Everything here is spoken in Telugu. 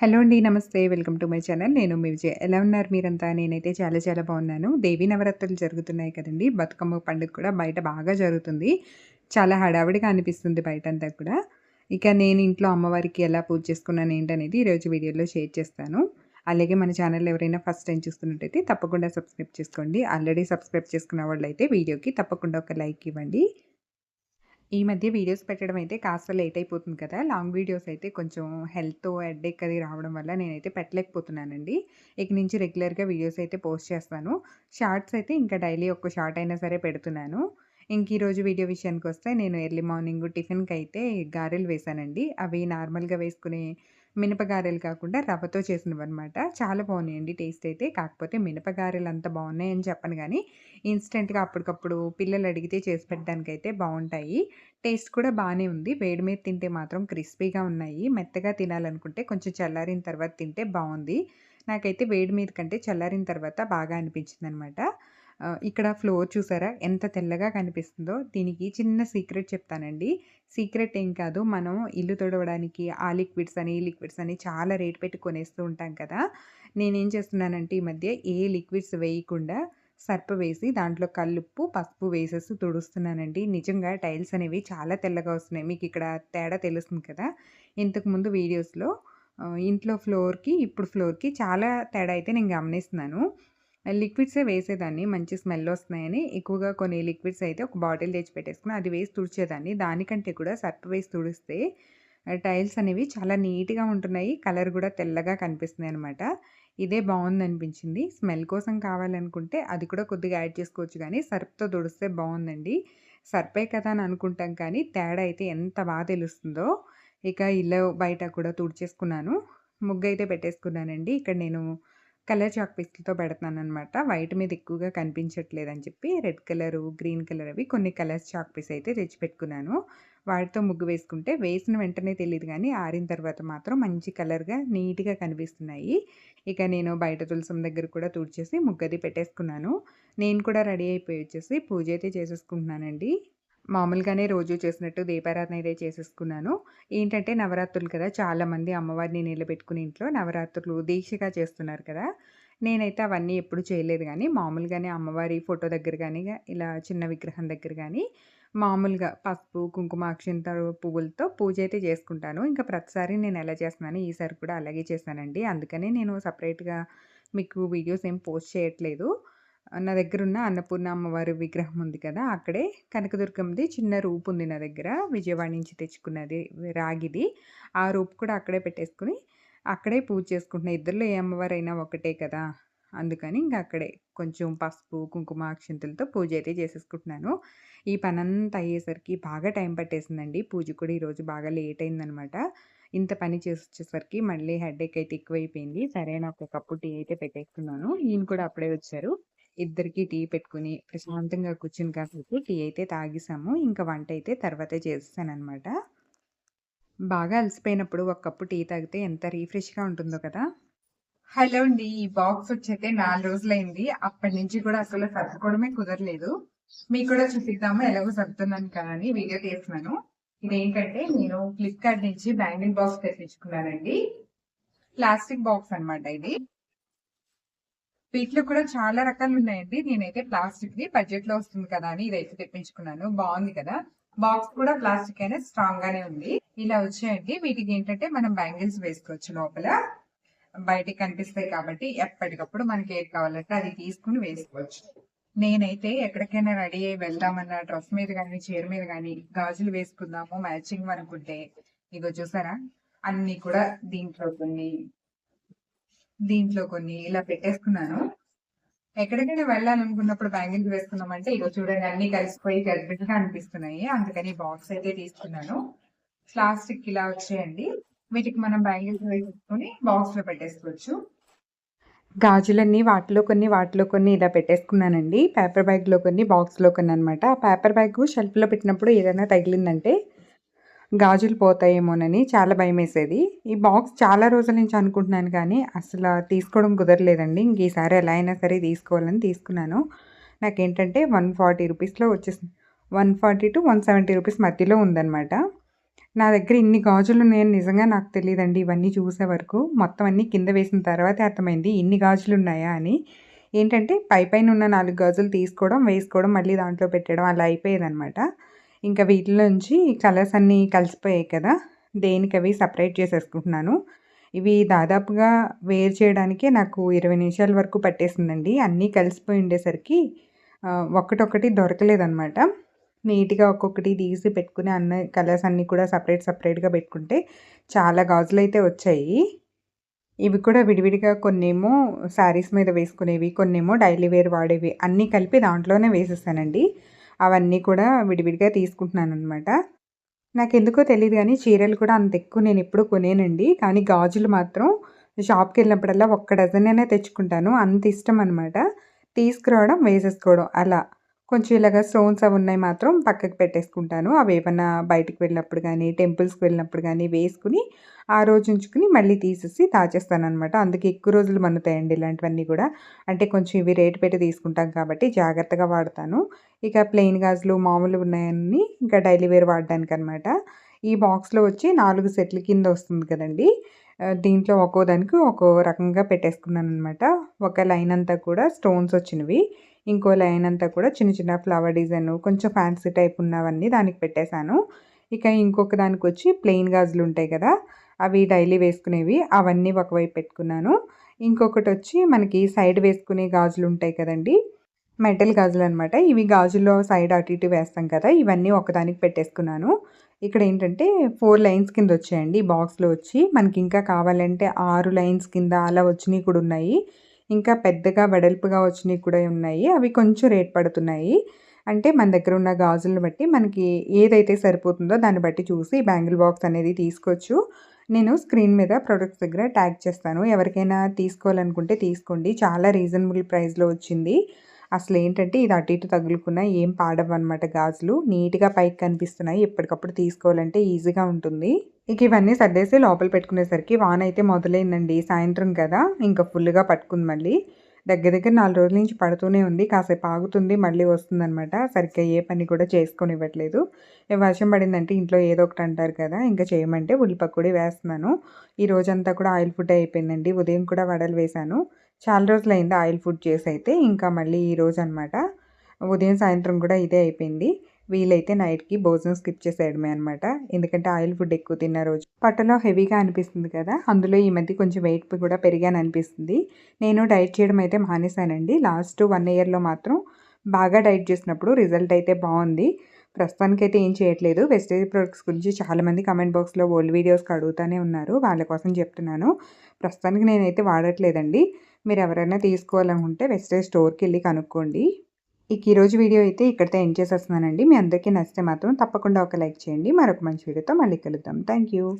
హలో అండి. Namaste. Welcome to my channel. నేను మీ విజయ్ ఎలా ఉన్నారు మీరంతా? నేనైతే చాలా చాలా బాగున్నాను. దేవీ నవరాత్రులు జరుగుతున్నాయి కదండీ! బతుకమ్మ పండుగ కూడా బయట బాగా జరుగుతుంది. చాలా హడావిడిగా అనిపిస్తుంది బయటంతా కూడా. ఇక నేను ఇంట్లో అమ్మవారికి ఎలా పూజ చేసుకున్నాను ఏంటనేది ఈరోజు వీడియోలో షేర్ చేస్తాను. అలాగే మన ఛానల్ ఎవరైనా ఫస్ట్ టైం చూస్తున్నట్టయితే తప్పకుండా సబ్స్క్రైబ్ చేసుకోండి. ఆల్రెడీ సబ్స్క్రైబ్ చేసుకున్న వాళ్ళైతే వీడియోకి తప్పకుండా ఒక లైక్ ఇవ్వండి. ఈ మధ్య వీడియోస్ పెట్టడం అయితే కాస్త లేట్ అయిపోతుంది కదా! లాంగ్ వీడియోస్ అయితే కొంచెం హెల్త్ హెడ్ఏక్ అది రావడం వల్ల నేనైతే పెట్టలేకపోతున్నానండి. ఇక నుంచి రెగ్యులర్‌గా వీడియోస్ అయితే పోస్ట్ చేస్తాను. షార్ట్స్ అయితే ఇంకా డైలీ ఒక్క షార్ట్ అయినా సరే పెడుతున్నాను. ఇంక ఈరోజు వీడియో విషయానికి వస్తే నేను ఎర్లీ మార్నింగ్ టిఫిన్కి అయితే గారెలు వేశానండి. అవి నార్మల్‌గా వేసుకునే మినపగారెలు కాకుండా రవ్వతో చేసినవి అనమాట చాలా బాగున్నాయండి టేస్ట్ అయితే. కాకపోతే మినపగారెలు అంత బాగున్నాయని చెప్పను కానీ ఇన్స్టెంట్గా అప్పటికప్పుడు పిల్లలు అడిగితే చేసి పెట్టడానికైతే బాగుంటాయి టేస్ట్ కూడా బాగానే ఉంది. వేడి మీద తింటే మాత్రం క్రిస్పీగా ఉన్నాయి. మెత్తగా తినాలనుకుంటే కొంచెం చల్లారిన తర్వాత తింటే బాగుంది నాకైతే వేడి మీద కంటే చల్లారిన తర్వాత బాగా అనిపించింది అనమాట ఇక్కడ ఫ్లోర్ చూసారా ఎంత తెల్లగా కనిపిస్తుందో. దీనికి చిన్న సీక్రెట్ చెప్తానండి. సీక్రెట్ ఏం కాదు. మనం ఇల్లు తుడవడానికి ఆ లిక్విడ్స్ అని, ఈ లిక్విడ్స్ అని చాలా రేట్ పెట్టి కొనేస్తూ ఉంటాం కదా! నేనేం చేస్తున్నానంటే ఈ మధ్య ఏ లిక్విడ్స్ వేయకుండా సర్ప్ వేసి దాంట్లో కల్లుప్పు, పసుపు వేసేసి తుడుస్తున్నానండి. నిజంగా టైల్స్ అనేవి చాలా తెల్లగా వస్తున్నాయి. మీకు ఇక్కడ తేడా తెలుస్తుంది కదా! ఇంతకుముందు వీడియోస్‌లో ఇంట్లో ఫ్లోర్‌కి, ఇప్పుడు ఫ్లోర్‌కి చాలా తేడా అయితే నేను గమనిస్తున్నాను. లిక్విడ్సే వేసేదాన్ని మంచి స్మెల్ వస్తున్నాయని ఎక్కువగా కొన్ని లిక్విడ్స్ అయితే ఒక బాటిల్ తెచ్చి పెట్టేసుకుని అది వేసి తుడిచేదాన్ని. దానికంటే కూడా సర్ప్ వేసి తుడిస్తే టైల్స్ అనేవి చాలా నీట్‌గా ఉంటున్నాయి. కలర్ కూడా తెల్లగా కనిపిస్తున్నాయనమాట. ఇదే బావుందనిపించింది. స్మెల్ కోసం కావాలనుకుంటే అది కూడా కొద్దిగా యాడ్ చేసుకోవచ్చు కానీ సర్ప్‌తో తుడిస్తే బాగుందండి సర్పే కదా అని అనుకుంటాం కానీ తేడా అయితే ఎంత బాగా తెలుస్తుందో. ఇక ఇల్లు బయట కూడా తుడిచేసుకున్నాను. అయితే పెట్టేసుకున్నానండి. ఇక్కడ నేను కలర్ చాక్ పీస్లతో పెడతాను అనమాట వైట్ మీద ఎక్కువగా కనిపించట్లేదని చెప్పి రెడ్ కలరు, గ్రీన్ కలర్ అవి కొన్ని కలర్స్ చాక్ పీస్ అయితే తెచ్చిపెట్టుకున్నాను. వాటితో ముగ్గు వేసుకుంటే వేసిన వెంటనే తెలియదు కానీ ఆరిన తర్వాత మాత్రం మంచి కలర్‌గా నీట్‌గా కనిపిస్తున్నాయి. ఇక నేను బయట తులసం దగ్గర కూడా తుడిచేసి ముగ్గది పెట్టేసుకున్నాను. నేను కూడా రెడీ అయిపోయి వచ్చేసి పూజ అయితే చేసేసుకుంటున్నానండి. మామూలుగానే రోజు చేసినట్టు దీపారాధన అయితే చేసేసుకున్నాను. ఏంటంటే నవరాత్రులు కదా! చాలామంది అమ్మవారిని నిలబెట్టుకుని ఇంట్లో నవరాత్రులు దీక్షగా చేస్తున్నారు కదా! నేనైతే అవన్నీ ఎప్పుడు చేయలేదు కానీ మామూలుగానే అమ్మవారి ఫోటో దగ్గర కానీ ఇలా చిన్న విగ్రహం దగ్గర కానీ మామూలుగా పసుపు, కుంకుమ, అక్షింత పువ్వులతో పూజ అయితే చేసుకుంటాను. ఇంకా ప్రతిసారి నేను ఎలా చేస్తున్నాను ఈసారి కూడా అలాగే చేశానండి. అందుకనే నేను సపరేట్గా మీకు వీడియోస్ ఏం పోస్ట్ చేయట్లేదు. నా దగ్గరున్న అన్నపూర్ణ అమ్మవారి విగ్రహం ఉంది కదా! అక్కడే కనకదుర్గమ్మది చిన్న రూపు ఉంది నా దగ్గర. విజయవాడ నుంచి తెచ్చుకున్నది రాగిది. ఆ రూపు కూడా అక్కడే పెట్టేసుకుని అక్కడే పూజ చేసుకుంటున్నా. ఇద్దరిలో ఏ అమ్మవారైనా ఒకటే కదా! అందుకని ఇంక అక్కడే కొంచెం పసుపు, కుంకుమ, అక్షంతులతో పూజ అయితే చేసేసుకుంటున్నాను. ఈ పనంతా అయ్యేసరికి బాగా టైం పట్టేసిందండి. పూజ కూడా ఈరోజు బాగా లేట్ అయిందనమాట. ఇంత పని చేసొచ్చేసరికి మళ్ళీ హెడేక్ అయితే ఎక్కువైపోయింది. సరే నాకు ఒక కప్పు టీ అయితే పెట్టేసుకున్నాను. ఈయన కూడా అప్పుడే వచ్చారు. ఇద్దరికి టీ పెట్టుకొని ప్రశాంతంగా కూర్చుని కాసేపు టీ అయితే తాగేసాము. ఇంకా వంట అయితే తర్వాతే చేస్తానమాట బాగా అలసిపోయినప్పుడు ఒక కప్పు టీ తాగితే ఎంత రీఫ్రెష్గా ఉంటుందో కదా! హలో అండి. ఈ బాక్స్ వచ్చైతే నాలుగు రోజులైంది. అప్పటినుంచి కూడా అసలు సర్దుకోవడమే కుదరలేదు. మీకు కూడా చూపిద్దాము ఎలాగో సర్దుతున్నాను కదా అని వీడియో తీస్తున్నాను. ఇదేంటంటే నేను ఫ్లిప్‌కార్ట్ నుంచి బ్యాంగిల్ బాక్స్ తెప్పించుకున్నానండి. ప్లాస్టిక్ బాక్స్ అనమాట ఇది. వీటిలో కూడా చాలా రకాలు ఉన్నాయండి నేనైతే ప్లాస్టిక్ ది బడ్జెట్లో వస్తుంది కదా అని ఇదైతే తెప్పించుకున్నాను. బాగుంది కదా! బాక్స్ కూడా ప్లాస్టిక్ అయినా స్ట్రాంగ్ గానే ఉంది. ఇలా వచ్చాయండి. వీటికి ఏంటంటే మనం బ్యాంగిల్స్ వేసుకోవచ్చు లోపల. బయటికి కనిపిస్తాయి కాబట్టి ఎప్పటికప్పుడు మనకి ఏది కావాలంటే అది తీసుకుని వేసుకోవచ్చు. నేనైతే ఎక్కడికైనా రెడీ అయ్యి వెళ్దామన్న డ్రెస్ మీద కానీ చీర మీద గాని గాజులు వేసుకుందాము మ్యాచింగ్ అనుకుంటే ఇగో చూసారా? అన్ని కూడా దీంట్లో కొన్ని దీంట్లో కొన్ని ఇలా పెట్టేసుకున్నాను. ఎక్కడికైనా వెళ్ళాలనుకున్నప్పుడు బ్యాంగిల్స్ వేసుకున్నామంటే ఇగో చూడండి అన్ని కలిసిపోయి గడ్డగా అనిపిస్తున్నాయి. అందుకని బాక్స్ అయితే తీసుకున్నాను. ప్లాస్టిక్ ఇలా వచ్చాయండి. వీటికి మనం బ్యాంగిల్స్ వేసేసుకొని బాక్స్‌లో పెట్టేసుకోవచ్చు. గాజులన్నీ వాటిలో కొన్ని, వాటిలో కొన్ని ఇలా పెట్టేసుకున్నానండి. పేపర్ బ్యాగ్‌లో కొన్ని, బాక్స్‌లో కొన్ని అనమాట. ఆ పేపర్ బ్యాగ్ షెల్ఫ్‌లో పెట్టినప్పుడు ఏదైనా తగిలిందంటే గాజులు పోతాయేమోనని చాలా భయమేసేది. ఈ బాక్స్ చాలా రోజుల నుంచి అనుకుంటున్నాను కానీ అసలు తీసుకోవడం కుదరలేదండి. ఇంక ఈసారి ఎలా అయినా సరే తీసుకోవాలని తీసుకున్నాను. నాకేంటంటే 140 రూపీస్‌లో వచ్చేసింది. 140-170 రూపీస్ మధ్యలో ఉందనమాట. నా దగ్గర ఇన్ని గాజులు ఉన్నాయని నిజంగా నాకు తెలియదండి ఇవన్నీ చూసే వరకు. మొత్తం అన్నీ కింద వేసిన తర్వాతే అర్థమైంది ఇన్ని గాజులు ఉన్నాయా అని. ఏంటంటే పైపైన ఉన్న నాలుగు గాజులు తీసుకోవడం, వేసుకోవడం, మళ్ళీ దాంట్లో పెట్టడం అలా అయిపోయేదనమాట. ఇంకా వీటిలోంచి కలర్స్ అన్నీ కలిసిపోయాయి కదా! దేనికి అవి సపరేట్ చేసేసుకుంటున్నాను. ఇవి దాదాపుగా వేరు చేయడానికే నాకు 20 నిమిషాల వరకు పట్టేసిందండి. అన్నీ కలిసిపోయి ఉండేసరికి ఒకటొకటి దొరకలేదన్నమాట నీట్‌గా ఒక్కొక్కటి తీసి పెట్టుకుని అన్న కలర్స్ అన్నీ కూడా సపరేట్ సపరేట్గా పెట్టుకుంటే చాలా గాజులు అయితే వచ్చాయి. ఇవి కూడా విడివిడిగా కొన్నేమో శారీస్ మీద వేసుకునేవి, కొన్నేమో డైలీ వేర్ వాడేవి అన్నీ కలిపి దాంట్లోనే వేసేసానండి. అవన్నీ కూడా విడివిడిగా తీసుకుంటున్నాను అనమాట నాకు ఎందుకో తెలియదు కానీ చీరలు కూడా అంత ఎక్కువ నేను నేనెప్పుడు కొనేనండి. కానీ గాజులు మాత్రం షాప్కి వెళ్ళినప్పుడల్లా ఒక్క డజనైనా తెచ్చుకుంటాను. అంత ఇష్టం అనమాట. తీసుకురావడం, వేసేసుకోవడం అలా. కొంచెం ఇలాగ స్టోన్స్ అవి ఉన్నాయి మాత్రం పక్కకు పెట్టేసుకుంటాను. అవి ఏమన్నా బయటకు వెళ్ళినప్పుడు కానీ టెంపుల్స్‌కి వెళ్ళినప్పుడు కానీ వేసుకుని, ఆ రోజు ఉంచుకుని మళ్ళీ తీసేసి దాచేస్తానమాట అందుకే ఎక్కువ రోజులు మన్నుతాయండి ఇలాంటివన్నీ కూడా అంటే కొంచెం ఇవి రేటు పెట్టి తీసుకుంటాం కాబట్టి జాగ్రత్తగా వాడతాను. ఇక ప్లెయిన్ గాజులు మామూలు ఉన్నాయని ఇంకా డైలీ వేర్ వాడడానికనమాట. ఈ బాక్స్‌లో వచ్చి నాలుగు సెట్ల కింద వస్తుంది కదండీ! దీంట్లో ఒక్కో దానికి ఒక్కో రకంగా పెట్టేసుకున్నాననమాట. ఒక లైన్ అంతా కూడా స్టోన్స్ వచ్చినవి. ఇంకో లైన్ అంతా కూడా చిన్న చిన్న ఫ్లవర్ డిజైన్ కొంచెం ఫ్యాన్సీ టైప్ ఉన్నవన్నీ దానికి పెట్టేశాను. ఇక ఇంకొక దానికొచ్చి ప్లెయిన్ గాజులుంటాయి కదా! అవి డైలీ వేసుకునేవి. అవన్నీ ఒకవైపు పెట్టుకున్నాను. ఇంకొకటి వచ్చి మనకి సైడ్ వేసుకునే గాజులు ఉంటాయి కదండీ! మెటల్ గాజులు అనమాట ఇవి గాజుల్లో సైడ్ అటు ఇటు వేస్తాం కదా! ఇవన్నీ ఒకదానికి పెట్టేసుకున్నాను. ఇక్కడ ఏంటంటే ఫోర్ లైన్స్ కింద వచ్చాయండి బాక్స్‌లో వచ్చి. మనకి ఇంకా కావాలంటే ఆరు లైన్స్ కింద అలా వచ్చినవి కూడా ఉన్నాయి. ఇంకా పెద్దగా వెడల్పుగా వచ్చినవి కూడా ఉన్నాయి. అవి కొంచెం రేట్ పడుతున్నాయి. అంటే మన దగ్గర ఉన్న గాజులను బట్టి మనకి ఏదైతే సరిపోతుందో దాన్ని బట్టి చూసి బ్యాంగిల్ బాక్స్ అనేది తీసుకోవచ్చు. నేను స్క్రీన్ మీద ప్రొడక్ట్స్ దగ్గర ట్యాగ్ చేస్తాను. ఎవరికైనా తీసుకోవాలనుకుంటే తీసుకోండి. చాలా రీజనబుల్ ప్రైస్‌లో వచ్చింది. అసలు ఏంటంటే ఇది అటు ఇటు తగులుకున్నా ఏం పాడవన్నమాట గాజులు. నీట్‌గా పైకి కనిపిస్తున్నాయి. ఎప్పటికప్పుడు తీసుకోవాలంటే ఈజీగా ఉంటుంది. ఇక ఇవన్నీ సర్దేసి లోపల పెట్టుకునేసరికి వాన అయితే మొదలైందండి. సాయంత్రం కదా! ఇంకా ఫుల్‌గా పట్టుకుంది మళ్ళీ. దగ్గర దగ్గర నాలుగు రోజుల నుంచి పడుతూనే ఉంది. కాసేపు ఆగుతుంది. మళ్ళీ వస్తుందనమాట. సరిగ్గా ఏ పని కూడా చేసుకొని ఇవ్వట్లేదు వర్షం పడిందంటే ఇంట్లో ఏదో ఒకటి అంటారు కదా! ఇంకా చేయమంటే ఉల్లిపక్కుడి వేస్తున్నాను. ఈ రోజంతా కూడా ఆయిల్ ఫుడ్ అయిపోయిందండి. ఉదయం కూడా వడలు వేశాను. చాలా రోజులైంది ఆయిల్ ఫుడ్ చేసి అయితే ఇంకా మళ్ళీ ఈ రోజు అనమాట ఉదయం, సాయంత్రం కూడా ఇదే అయిపోయింది. వీలైతే నైట్‌కి భోజనం స్కిప్ చేసేయడమే అనమాట. ఎందుకంటే ఆయిల్ ఫుడ్ ఎక్కువ తిన్న రోజు. పొట్టలో హెవీగా అనిపిస్తుంది కదా! అందులో ఈ మధ్య కొంచెం వెయిట్ కూడా పెరిగాననిపిస్తుంది. నేను డైట్ చేయడం అయితే మానేశానండి. లాస్ట్ వన్ ఇయర్‌లో మాత్రం బాగా డైట్ చేసినప్పుడు రిజల్ట్ అయితే బాగుంది ప్రస్తుతానికైతే ఏం చేయట్లేదు. వెజిటేబుల్ ప్రొడక్ట్స్ గురించి చాలామంది కమెంట్ బాక్స్‌లో ఓల్డ్ వీడియోస్‌కి అడుగుతూనే ఉన్నారు. వాళ్ళ కోసం చెప్తున్నాను. ప్రస్తుతానికి నేనైతే వాడట్లేదండి. మీరు ఎవరైనా తీసుకోవాలనుకుంటే వెజిటేబుల్ స్టోర్‌కెళ్ళి కనుక్కోండి. ఇక ఈరోజు వీడియో అయితే ఇక్కడితో ఎండ్ చేసేస్తున్నానండి. మీ అందరికీ నచ్చితే మాత్రం తప్పకుండా ఒక లైక్ చేయండి. మరొక మంచి వీడియోతో మళ్ళీ కలుద్దాం. Thank you.